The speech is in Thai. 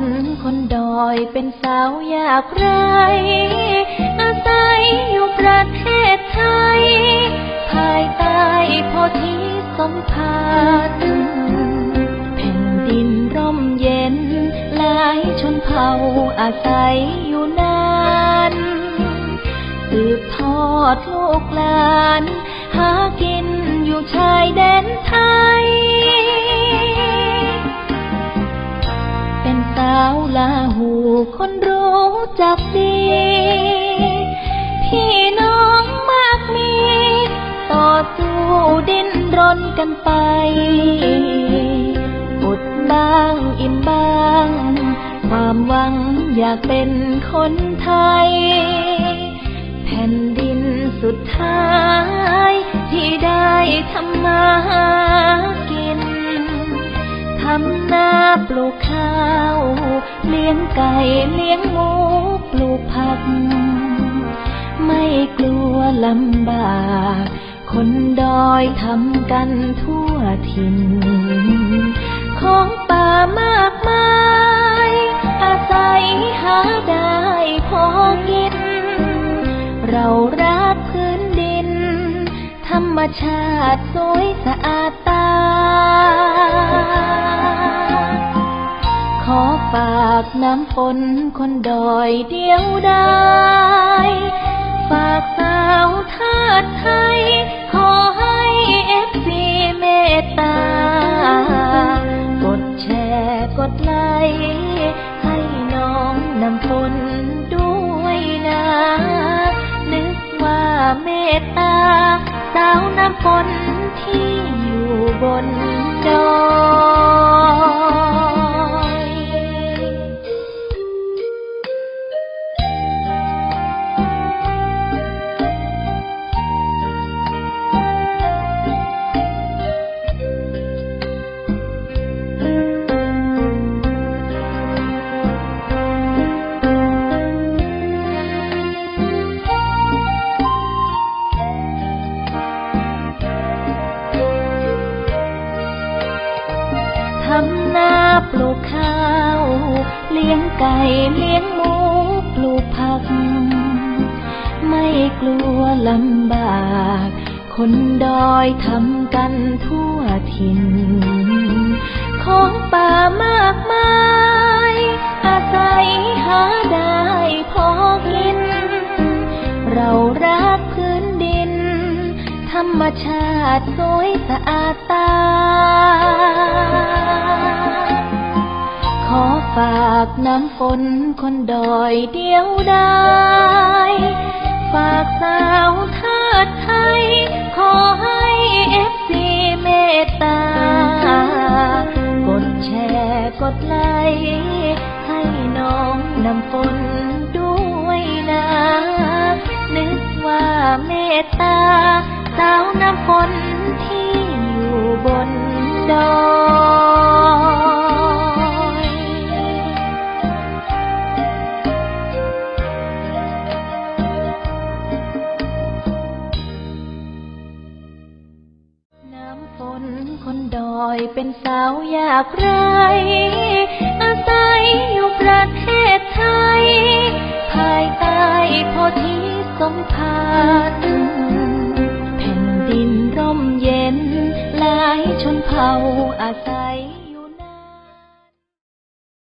นคนดอยเป็นสาวยากไร อาศัยอยู่ประเทศไทย ภายใต้โพธิสมภารแผ่นดินร่มเย็น หลายชนเผ่าอาศัยอยู่นานสืบทอดลูกหลาน หากินอยู่ชายแดนไทยาวลาหูคนรู้จักดี พี่น้องมากมี ต่อสู้ดิ้นรนกันไป อดบ้างอิ่มบ้าง ความหวังอยากเป็นคนไทย แผ่นดินสุดท้ายที่ได้ทำ ปลูกข้าว เลี้ยงไก่เลี้ยงหมูปลูกผัก ไม่กลัวลำบาก คนดอยทำกันทั่วถิ่น ของป่ามากมาย อาศัยหาได้พอกิน เรารักพื้นดิน ธรรมชาติสวยสะอาดตาากน้ำฝนคนดอยเดียวได้ฝากสาวทาสไทย ขอให้เอฟซีเมตตา กดแชร์กดไลค์ให้น้องน้ำฝนด้วยนะ นึกว่าเมตตา สาวน้ำฝนที่อยู่บนดอ ทำนาปลูกข้าว เลี้ยงไก่เลี้ยงหมูปลูกผัก ไม่กลัวลำบาก คนดอยทำกันทั่วถิ่น ของป่ามากมาย อาศัยหาได้พอกิน เรารักพื้นดิน ธรรมชาติสวยสะอาดตา ฝากน้ำฝนคนดอยเดียวได้ฝากสาวทาสไทย ขอให้เอฟซีเมตตา กดแชร์กดไลค์ให้น้องน้ำฝนด้วยนะ นึกว่าเมตตา สาวน้ำฝนที่อยู่บนดอย อยเป็นสาวยากไร อาศัยอยู่ประเทศไทย ภายใต้พอที่สมภารแผ่นดินร่มเย็น หลายชนเผ่าอาศัย